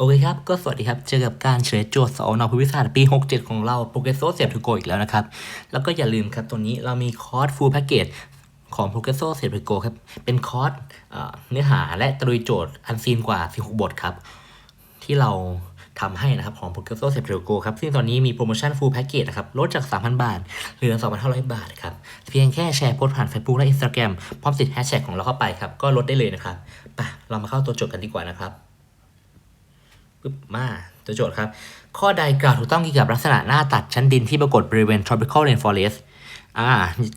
โอเคครับ ก็สวัสดีครับ เจอกับการเฉลยโจทย์สอนอภูมิศาสตร์ปี 67 ของเราโปรเกรสโซเซ t ทูโกอีกแล้วนะครับ แล้วก็อย่าลืมครับ ตัวนี้เรามีคอร์สฟูลแพ็กเกจของ p r o g r e s s o s e t ทูโกครับ เป็นคอร์สเนื้อหาและตรุยโจทย์อันซีนกว่า 16 บทครับ ที่เราทำให้นะครับ ของ p r o g r e s s o s e t ทูโกครับ ซึ่งตอนนี้มีโปรโมชั่นฟูลแพ็กเกจนะครับ ลดจาก 3,000 บาท เหลือ 2,500 บาทครับ เพียงแค่แชร์โพสต์ผ่าน Facebook และ Instagram พร้อมติดแฮชแท็กของเราเข้าไปครับก็ลดได้เลยนะครับไปเรามาเข้าตัวโจทย์กันดีกว่านะครับ ปึ๊บมาตัวโจทย์ครับ ข้อใดกล่าวถูกต้องเกี่ยวกับลักษณะหน้าตัดชั้นดินที่ปรากฏบริเวณ tropical rainforest อ่า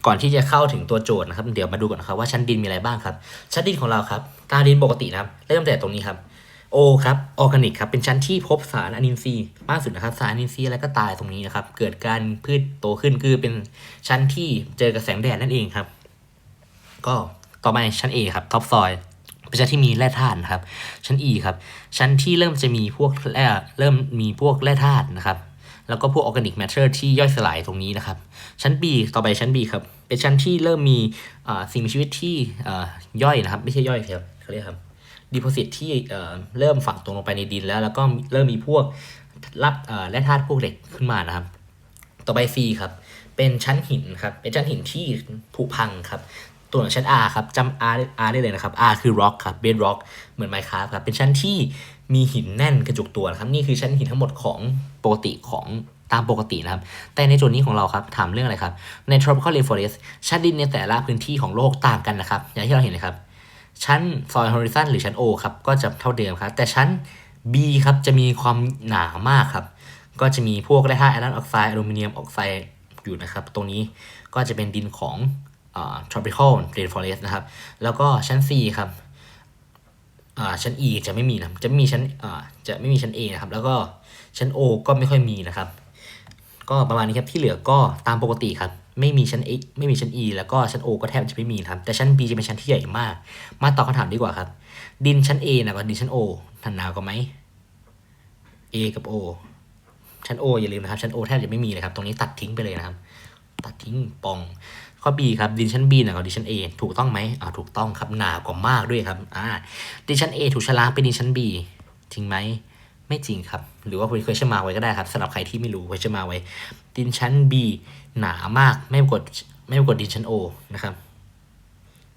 ก่อนที่จะเข้าถึงตัวโจทย์นะครับ เดี๋ยวมาดูก่อนนะครับว่าชั้นดินมีอะไรบ้างครับ ชั้นดินของเราครับ ตาดินปกตินะครับ เริ่มแต่ตรงนี้ครับโอครับ ออร์แกนิกครับ เป็นชั้นที่พบสารอนินทรีย์มากสุดนะครับ สารอนินทรีย์อะไรก็ตายตรงนี้นะครับ เกิดการพืชโตขึ้นคือเป็นชั้นที่เจอกับแสงแดดนั่นเองครับ ก็ต่อไปชั้น A ครับท็อปซอย เป็นชั้นที่มีแร่ธาตุนะครับ ชั้น E ครับ ชั้นที่เริ่มจะมีพวกแร่เริ่มมีพวกแร่ธาตุนะครับ แล้วก็พวกออร์แกนิกแมทเทอร์ที่ย่อยสลายตรงนี้นะครับ ชั้น B ต่อไปชั้น B ครับ เป็นชั้นที่เริ่มมีสิ่งมีชีวิตที่ย่อยนะครับ ไม่ใช่ย่อยครับเขาเรียกครับดีโพซิตที่เริ่มฝังตัวลงไปในดินแล้ว แล้วก็เริ่มมีพวกรับแร่ธาตุพวกเหล็กขึ้นมานะครับ ต่อไป C ครับ เป็นชั้นหินครับ เป็นชั้นหินที่ผุพังครับ ตัวของชั้น R ครับจำ R R ได้เลยนะครับ R คือ rock ครับ bed rock เหมือน Minecraft ครับเป็นชั้นที่มีหินแน่นกระจุกตัวนะครับนี่คือชั้นหินทั้งหมดของปกติของตามปกตินะครับ แต่ในโจทย์นี้ของเราครับ ถามเรื่องอะไรครับ ใน tropical rainforest ชั้นดินในแต่ละพื้นที่ของโลกต่างกันนะครับ อย่างที่เราเห็นเลยครับ ชั้น soil horizon หรือชั้น O ครับ ก็จะเท่าเดิมครับ แต่ชั้น B ครับ จะมีความหนามากครับ ก็จะมีพวกแร่ธาตุไอรอนออกไซด์อลูมิเนียมออกไซด์อยู่นะครับ ตรงนี้ก็จะเป็นดินของ tropical rainforest นะครับ แล้วก็ชั้น C ครับอ่าชั้น E จะไม่มีนะจะไม่มีชั้นอ่าจะไม่มีชั้น A นะครับ แล้วก็ชั้น O ก็ไม่ค่อยมีนะครับ ก็ประมาณนี้ครับที่เหลือก็ตามปกติครับ ไม่มีชั้น X ไม่มีชั้น E แล้วก็ชั้น O ก็แทบจะไม่มีครับ แต่ชั้น B จะเป็นชั้นที่ใหญ่มาก มาตอบคำถามดีกว่าครับ ดินชั้น A นะกับดินชั้น O ทันหนาวกว่าไหม A กับ O ชั้น O อย่าลืมนะครับ ชั้น O แทบจะไม่มีเลยครับ ตรงนี้ตัดทิ้งไปเลยนะครับ ตัดทิ้งปอง ข้อ B ครับดินชั้น B หนากกว่าดินชั้น A ถูกต้องไหมอ่าถูกต้องครับหนากว่ามากด้วยครับอ่าดินชั้น A ถูกชะล้างเป็นดินชั้น B จริงไหมไม่จริงครับ หรือว่าคุณเคยชื่อมาไว้ก็ได้ครับสำหรับใครที่ไม่รู้เคยชื่อมาไว้ดินชั้น B หนามากไม่ปรากฏไม่ปรากฏดินชั้น O นะครับ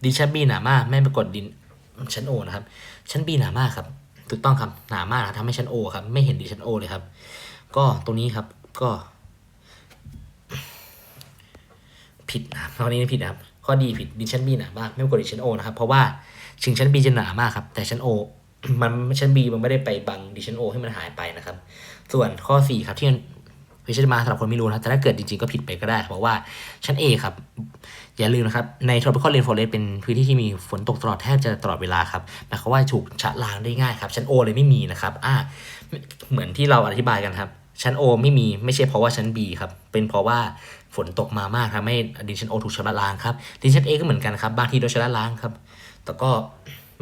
ดินชั้น B หนามากไม่ปรากฏดินชั้น O นะครับชั้น B หนามากครับถูกต้องครับหนามากนะทำให้ชั้น O ครับไม่เห็นดินชั้น O เลยครับ ก็ตรงนี้ครับก็ ผิดนะครับข้อนี้ผิดนะครับ ข้อดีผิดดิชั้น B หนามากไม่ปราดิชั้น O นะครับ เพราะว่าถึงชั้น B จะหนามากครับ แต่ชั้น O มันชั้น B มันไม่ได้ไปบังดิชั้น O ให้มันหายไปนะครับ ส่วนข้อ4ครับที่พิจารณาสำหรับคนไม่รู้นะครับแต่ถ้าเกิดจริงๆก็ผิดไปก็ได้เพราะว่าชั้น A ครับ อย่าลืมนะครับ ใน tropical rainforest เป็นพื้นที่ที่มีฝนตกตลอดแทบจะตลอดเวลาครับหมายความว่าถูกชะล้างได้ง่ายครับ ชั้น O เลยไม่มีนะครับอ่าเหมือนที่เราอธิบายกันครับ ชั้น O ไม่มีไม่ใช่เพราะว่าชั้น B ครับ เป็นเพราะว่า ฝนตกมามากทำให้ดินชั้น O ถูกชำระล้างครับดินชั้น A ก็เหมือนกันครับบางทีโดนชำระล้างครับแต่ก็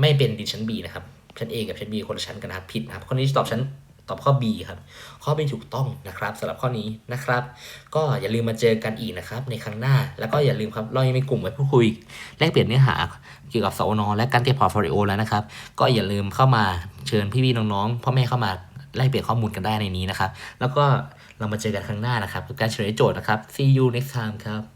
ไม่เป็นดินชั้น B นะครับชั้น A กับชั้น B คนละชั้นกันนะครับผิดนะครับข้อนี้ตอบชั้นตอบข้อ B ครับ ข้อ B ถูกต้องนะครับสำหรับข้อนี้นะครับ ก็อย่าลืมมาเจอกันอีกนะครับ ในครั้งหน้า แล้วก็อย่าลืมครับเรายังมีกลุ่มไว้พูดคุย แลกเปลี่ยนเนื้อหาเกี่ยวกับสอนและการเตรียมพอร์ตโฟลิโอแล้วนะครับ ก็อย่าลืมเข้ามาเชิญพี่ๆน้องๆพ่อแม่เข้ามา ไล่เปลี่ยนข้อมูลกันได้ในนี้นะครับ แล้วก็เรามาเจอกันครั้งหน้านะครับกับการเฉลยโจทย์นะครับ see you next time ครับ